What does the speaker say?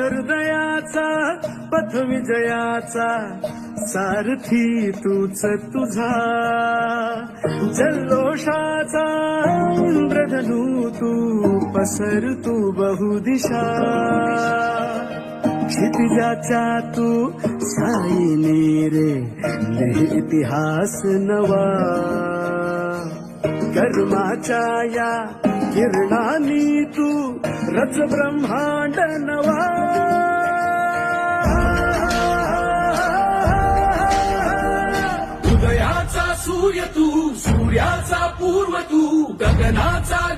हृदयाचा पथ विजयाचा सारथी तूच तुझा. जल्लोषाचा इंद्रधनू तू पसर तू बहुदिशा. क्षितिजाचा तू साईने रे लिह इतिहास नवा. कर्माच्या या किरणानी तू रच ब्रह्मांड नवा. उदयाचा सूर्य तू सूर्याचा पूर्व तू गगनाचा